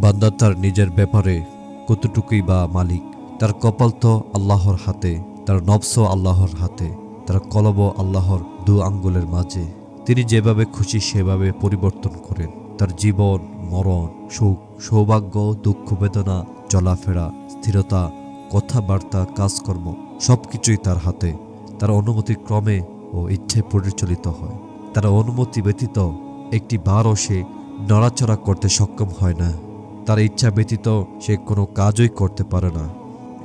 বান্দা তার নিজের ব্যাপারে কতটুকুই বা মালিক? তার কপাল তো আল্লাহর হাতে, তার নবস আল্লাহর হাতে, তার কলব আল্লাহর দু আঙ্গুলের মাঝে। তিনি যেভাবে খুশি সেভাবে পরিবর্তন করেন। তার জীবন, মরণ, সুখ, সৌভাগ্য, দুঃখ বেদনা, চলাফেরা, স্থিরতা, কথাবার্তা, কাজকর্ম, সবকিছুই তার হাতে। তার অনুমতি ক্রমে ও ইচ্ছে পরিচালিত হয়। তার অনুমতি ব্যতীত একটি বারও সে নড়াচড়া করতে সক্ষম হয় না। তার ইচ্ছা ব্যতীত সে কোনো কাজই করতে পারে না।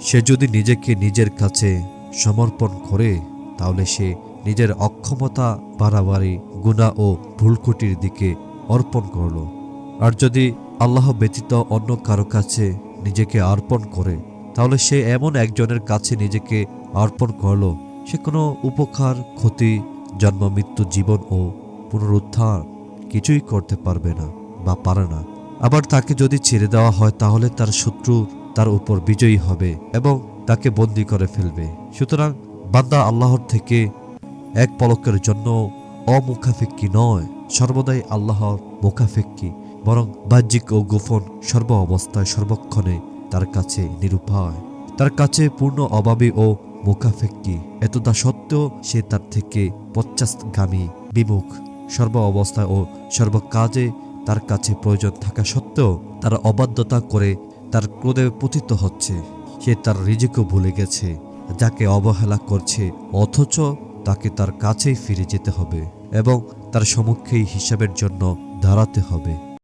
সে যদি নিজেকে নিজের কাছে সমর্পণ করে, তাহলে সে নিজের অক্ষমতা বাড়াবাড়ি গুণা ও ভুলকুটির দিকে অর্পণ করল। আর যদি আল্লাহ ব্যতীত অন্য কারও কাছে নিজেকে অর্পণ করে, তাহলে সে এমন একজনের কাছে নিজেকে অর্পণ করল, সে কোনো উপকার, ক্ষতি জন্ম মৃত্যু জীবন ও পুনরুদ্ধার কিছুই করতে পারবে না বা পারে না। আবার তাকে যদি ছেড়ে দেওয়া হয়, তাহলে তার শত্রু তার উপর বিজয়ী হবে এবং তাকে বন্দি করে ফেলবে। সুতরাং বান্দা আল্লাহর থেকে এক পলকের জন্য অমুখাফেক্কি নয়, সর্বদাই আল্লাহর মুখাফেক্কি বরং বাহ্যিক ও গোপন সর্ব অবস্থায় সর্বক্ষণে তার কাছে নিরুপায়। তার কাছে পূর্ণ অভাবী ও মুখাফেক্কি এতদা সত্ত্বেও সে তার থেকে পশ্চাৎগামী, বিমুখ, সর্ব অবস্থায় ও সর্বকাজে তার কাছে প্রয়োজন থাকা সত্ত্বেও তার অবাধ্যতা করে তার ক্রোধে পতিত হচ্ছে। সে তার রিজিকও ভুলে গেছে, যাকে অবহেলা করছে, অথচ তাকে তার কাছেই ফিরে যেতে হবে এবং তার সমক্ষেই হিসাবের জন্য দাঁড়াতে হবে।